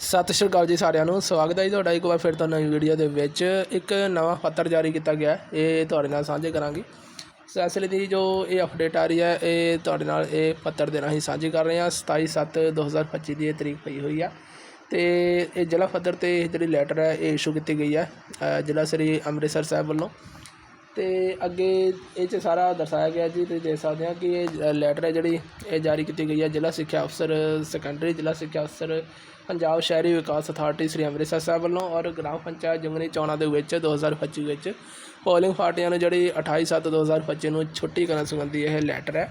ਸਤਿ ਸ਼੍ਰੀ ਅਕਾਲ ਜੀ ਸਾਰਿਆਂ ਨੂੰ, ਸਵਾਗਤ ਹੈ ਜੀ ਤੁਹਾਡਾ ਇੱਕ ਵਾਰ ਫਿਰ ਤੋਂ ਨਵੀਂ ਵੀਡੀਓ ਦੇ ਵਿੱਚ। ਇੱਕ ਨਵਾਂ ਪੱਤਰ ਜਾਰੀ ਕੀਤਾ ਗਿਆ, ਇਹ ਤੁਹਾਡੇ ਨਾਲ ਸਾਂਝੇ ਕਰਾਂਗੇ। ਸੋ ਦੀ ਜੋ ਇਹ ਅਪਡੇਟ ਆ ਰਹੀ ਹੈ, ਇਹ ਤੁਹਾਡੇ ਨਾਲ ਇਹ ਪੱਤਰ ਦੇ ਰਾਹੀਂ ਸਾਂਝੀ ਕਰ ਰਹੇ ਹਾਂ। 27 ਸੱਤ 2025 ਦੀ ਇਹ ਤਰੀਕ ਪਈ ਹੋਈ ਆ। ਤੇ ਇਹ ਜ਼ਿਲ੍ਹਾ ਪੱਧਰ ਤੇ ਇਹ ਜਿਹੜੀ ਲੈਟਰ ਹੈ, ਇਹ ਇਸ਼ੂ ਕੀਤੀ ਗਈ ਹੈ। ਜ਼ਿਲ੍ਹਾ ਸ੍ਰੀ ਅੰਮ੍ਰਿਤਸਰ ਸਾਹਿਬ ਵੱਲੋਂ। ਅਤੇ ਅੱਗੇ ਇਹ 'ਚ ਸਾਰਾ ਦਰਸਾਇਆ ਗਿਆ ਜੀ, ਤੁਸੀਂ ਦੇਖ ਸਕਦੇ ਆ ਕਿ ਇਹ ਲੈਟਰ ਹੈ ਜਿਹੜੀ, ਇਹ ਜਾਰੀ ਕੀਤੀ ਗਈ ਹੈ ਜ਼ਿਲ੍ਹਾ ਸਿੱਖਿਆ ਅਫਸਰ ਸੈਕੰਡਰੀ ਜ਼ਿਲ੍ਹਾ ਸਿੱਖਿਆ ਅਫਸਰ, ਪੰਜਾਬ ਸ਼ਹਿਰੀ ਵਿਕਾਸ ਅਥਾਰਟੀ ਸ੍ਰੀ ਅੰਮ੍ਰਿਤਸਰ ਸਾਹਿਬ ਵੱਲੋਂ ਔਰ ਗ੍ਰਾਮ ਪੰਚਾਇਤ ਜੰਗਣੀ ਚੋਣਾਂ ਦੇ ਵਿੱਚ 2025 ਵਿੱਚ ਪੋਲਿੰਗ ਪਾਰਟੀਆਂ ਨੂੰ ਜਿਹੜੀ 28 ਸੱਤ 2025 ਨੂੰ ਛੁੱਟੀ ਕਰਨ ਸੰਬੰਧੀ ਇਹ ਲੈਟਰ ਹੈ।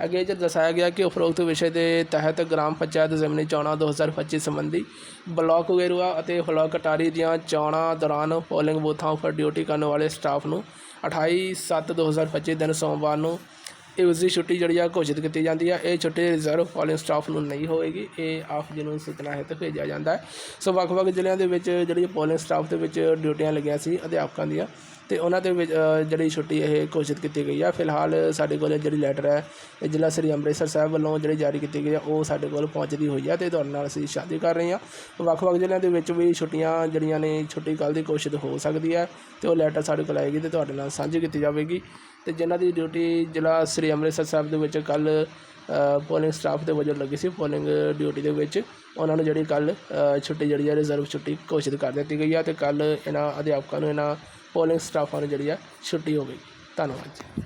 ਅੱਗੇ ਇਹ 'ਚ ਦਰਸਾਇਆ ਗਿਆ ਕਿ ਉਪਰੋਕਤ ਵਿਸ਼ੇ ਦੇ ਤਹਿਤ ਗ੍ਰਾਮ ਪੰਚਾਇਤ ਜ਼ਿਮਨੀ ਚੋਣਾਂ 2025 ਸੰਬੰਧੀ ਬਲਾਕ ਗੇਰੂਆ ਅਤੇ ਬਲਾਕ ਕਟਾਰੀ ਦੀਆਂ ਚੋਣਾਂ ਦੌਰਾਨ ਪੋਲਿੰਗ ਬੂਥਾਂ ਉੱਪਰ ਡਿਊਟੀ ਕਰਨ ਵਾਲੇ ਸਟਾਫ ਨੂੰ 28 ਸੱਤ 2025 ਦਿਨ ਸੋਮਵਾਰ ਨੂੰ ਇਹ ਉਸ ਦੀ ਛੁੱਟੀ ਜਿਹੜੀ ਆ ਘੋਸ਼ਿਤ ਕੀਤੀ ਜਾਂਦੀ ਹੈ ਇਹ ਛੁੱਟੀ ਰਿਜ਼ਰਵ ਪੋਲਿੰਗ ਸਟਾਫ ਨੂੰ ਨਹੀਂ ਹੋਏਗੀ। ਇਹ ਆਪ ਜੀ ਨੂੰ ਸੂਚਨਾ ਹੈ ਤੇ ਭੇਜਿਆ ਜਾਂਦਾ ਹੈ। ਸੋ ਵੱਖ-ਵੱਖ ਜ਼ਿਲ੍ਹਿਆਂ ਦੇ ਵਿੱਚ ਜਿਹੜੀ ਪੋਲਿੰਗ ਸਟਾਫ ਦੇ ਵਿੱਚ ਡਿਊਟੀਆਂ ਲੱਗੀਆਂ ਸੀ ਅਧਿਆਪਕਾਂ ਦੀਆਂ ਤੇ ਉਹਨਾਂ ਦੇ ਵਿੱਚ ਜਿਹੜੀ ਛੁੱਟੀ ਇਹ ਘੋਸ਼ਿਤ ਕੀਤੀ ਗਈ ਆ। ਫਿਲਹਾਲ ਸਾਡੇ ਕੋਲ ਜਿਹੜੀ ਲੈਟਰ ਹੈ, ਇਹ ਜ਼ਿਲ੍ਹਾ ਸ੍ਰੀ ਅੰਮ੍ਰਿਤਸਰ ਸਾਹਿਬ ਵੱਲੋਂ ਜਿਹੜੀ ਜਾਰੀ ਕੀਤੀ ਗਈ ਆ, ਉਹ ਸਾਡੇ ਕੋਲ ਪਹੁੰਚਦੀ ਹੋਈ ਆ ਤੇ ਤੁਹਾਡੇ ਨਾਲ ਅਸੀਂ ਸ਼ਾਦੀ ਕਰ ਰਹੇ ਹਾਂ ਵੱਖ-ਵੱਖ ਜ਼ਿਲ੍ਹਿਆਂ ਦੇ ਵਿੱਚ ਵੀ ਛੁੱਟੀਆਂ ਜਿਹੜੀਆਂ ਨੇ, ਛੁੱਟੀ ਕੱਲ੍ਹ ਦੀ ਘੋਸ਼ਿਤ ਹੋ ਸਕਦੀ ਹੈ ਤੇ ਉਹ ਲੈਟਰ ਸਾਡੇ ਕੋਲ ਆਏਗੀ ਤੇ ਤੁਹਾਡੇ ਨਾਲ ਸਾਂਝੀ ਕੀਤੀ ਜਾਵੇਗੀ। ਤੇ ਜਿਨ੍ਹਾਂ ਦੀ ਡਿਊਟੀ ਜ਼ਿਲ੍ਹਾ ਸ੍ਰੀ ਅੰਮ੍ਰਿਤਸਰ ਸਾਹਿਬ ਦੇ ਵਿੱਚ ਕੱਲ ਪੋਲਿੰਗ ਸਟਾਫ ਦੇ ਵਜੋਂ ਲੱਗੀ ਸੀ ਪੋਲਿੰਗ ਡਿਊਟੀ ਦੇ ਵਿੱਚ। ਉਹਨਾਂ ਨੂੰ ਜਿਹੜੀ ਕੱਲ ਛੁੱਟੀ, ਜਿਹੜੀ ਹੈ ਰਿਜ਼ਰਵ ਛੁੱਟੀ ਘੋਸ਼ਿਤ ਕਰ ਦਿੱਤੀ ਗਈ ਹੈ ਤੇ ਕੱਲ ਇਹਨਾਂ ਅਧਿਆਪਕਾਂ ਨੂੰ, ਇਹਨਾਂ ਪੋਲਿੰਗ ਸਟਾਫਾਂ ਨੂੰ ਜਿਹੜੀ ਹੈ ਛੁੱਟੀ ਹੋ ਗਈ। ਧੰਨਵਾਦ ਜੀ।